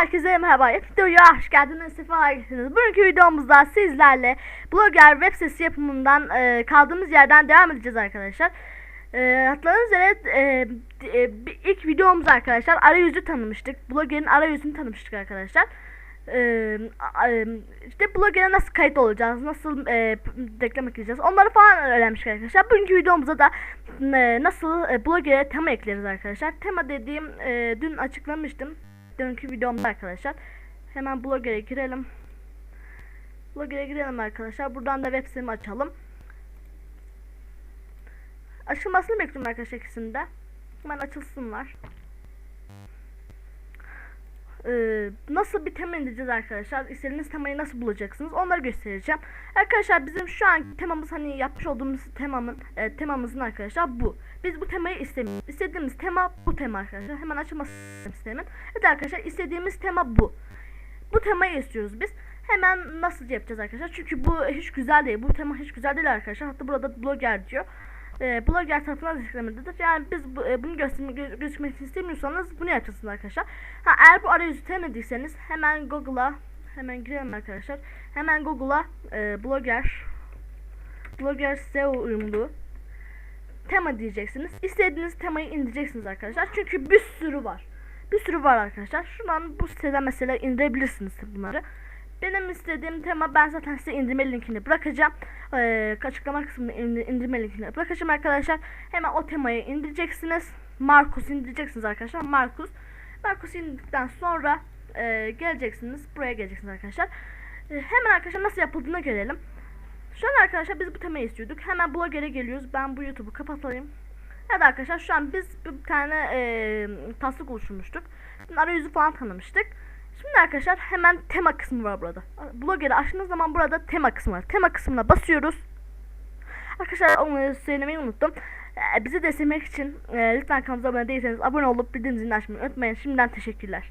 Herkese merhaba. Videoya hoş geldiniz. Sefalar getirdiniz. Bugünkü videomuzda sizlerle blogger web sitesi yapımından e, kaldığımız yerden devam edeceğiz arkadaşlar. E, hatırladığınız üzere e, e, ilk videomuz arkadaşlar arayüzü tanımıştık. Blogger'in arayüzünü tanımıştık arkadaşlar. E, e, işte blogger'e nasıl kayıt olacağız, nasıl e, reklam ekleyeceğiz onları falan öğrenmiştik arkadaşlar. Bugünkü videomuzda da e, nasıl e, blogger'e tema ekleriz arkadaşlar. Tema dediğim e, dün açıklamıştım dünkü videomda arkadaşlar. Hemen blogger'e girelim. Blogger'e girelim arkadaşlar. Buradan da web sitemi açalım. Açılmasını bekliyorum arkadaşlar ikisinde. Hemen açılsınlar. Ee, nasıl bir tema indireceğiz arkadaşlar? İstediğiniz temayı nasıl bulacaksınız? Onları göstereceğim. Arkadaşlar bizim şu an temamız hani yapmış olduğumuz temamın e, temamızın arkadaşlar bu. Biz bu temayı istemiyoruz. İstediğimiz tema bu tema arkadaşlar. Hemen açılması sistemin. Evet arkadaşlar istediğimiz tema bu. Bu temayı istiyoruz biz. Hemen nasıl yapacağız arkadaşlar? Çünkü bu hiç güzel değil. Bu tema hiç güzel değil arkadaşlar. Hatta burada blogger diyor. Ee, blogger tarafından desteklemededir. Yani biz bu, e, bunu göstermek gö- gözükmek istemiyorsanız bunu yapacaksınız arkadaşlar. Ha eğer bu arayüzü sevmediyseniz hemen Google'a hemen girelim arkadaşlar. Hemen Google'a e, blogger blogger SEO uyumlu tema diyeceksiniz. İstediğiniz temayı indireceksiniz arkadaşlar. Çünkü bir sürü var. Bir sürü var arkadaşlar. Şuradan bu siteden mesela indirebilirsiniz bunları. Benim istediğim tema ben zaten size indirme linkini bırakacağım. Ee, açıklama kısmında indir- indirme linkini bırakacağım arkadaşlar. Hemen o temayı indireceksiniz. Markus indireceksiniz arkadaşlar. Markus. Markus indirdikten sonra e, geleceksiniz. Buraya geleceksiniz arkadaşlar. E, hemen arkadaşlar nasıl yapıldığını görelim. Şu an arkadaşlar biz bu temayı istiyorduk. Hemen blogger'e geliyoruz. Ben bu YouTube'u kapatayım. Evet arkadaşlar şu an biz bir tane e, taslak oluşturmuştuk. Arayüzü falan tanımıştık. Şimdi arkadaşlar hemen tema kısmı var burada. Blogger'i açtığınız zaman burada tema kısmı var. Tema kısmına basıyoruz. Arkadaşlar onu söylemeyi unuttum. Ee, bizi desteklemek için e, lütfen kanalımıza abone değilseniz abone olup bildirim zilini açmayı unutmayın. Şimdiden teşekkürler.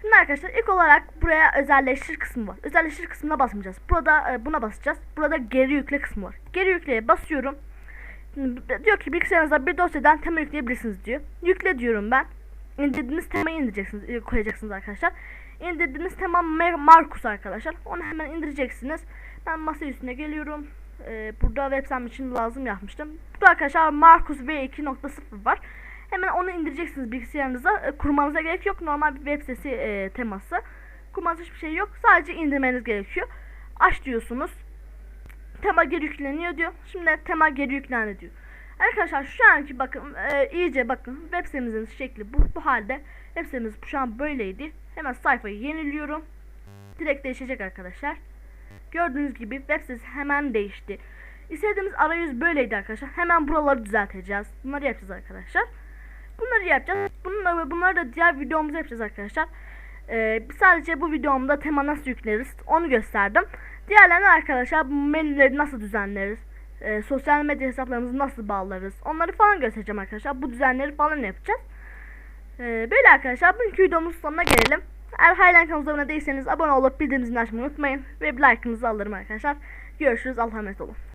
Şimdi arkadaşlar ilk olarak buraya özelleştir kısmı var. Özelleştir kısmına basmayacağız. Burada e, buna basacağız. Burada geri yükle kısmı var. Geri yükleye basıyorum. Diyor ki bilgisayarınızda bir dosyadan tema yükleyebilirsiniz diyor. Yükle diyorum ben. İndirdiğiniz temayı indireceksiniz, e, koyacaksınız arkadaşlar. İndirdiğiniz tema Mar- Markus arkadaşlar. Onu hemen indireceksiniz. Ben masa üstüne geliyorum. Ee, burada web sitem için lazım yapmıştım. Burada arkadaşlar Markus V2.0 var. Hemen onu indireceksiniz bilgisayarınıza. E, kurmanıza gerek yok. Normal bir web sitesi e, teması. Kurmanıza hiçbir şey yok. Sadece indirmeniz gerekiyor. Aç diyorsunuz. Tema geri yükleniyor diyor. Şimdi tema geri yüklendi diyor. Arkadaşlar şu anki bakın e, iyice bakın web sitemizin şekli bu, bu halde. Web sitemiz şu an böyleydi. Hemen sayfayı yeniliyorum. Direkt değişecek arkadaşlar. Gördüğünüz gibi web sitesi hemen değişti. İstediğimiz arayüz böyleydi arkadaşlar. Hemen buraları düzelteceğiz. Bunları yapacağız arkadaşlar. Bunları yapacağız. Bunları, bunları da diğer videomuzda yapacağız arkadaşlar. Ee, sadece bu videomda tema nasıl yükleriz onu gösterdim. Diğerlerine arkadaşlar menüleri nasıl düzenleriz, e, sosyal medya hesaplarımızı nasıl bağlarız onları falan göstereceğim arkadaşlar. Bu düzenleri falan yapacağız. Ee, böyle arkadaşlar bugünkü videomuzun sonuna gelelim. Eğer hala kanalımıza abone değilseniz abone olup bildirim zilini açmayı unutmayın. Ve bir like'ınızı alırım arkadaşlar. Görüşürüz. Allah'a emanet olun.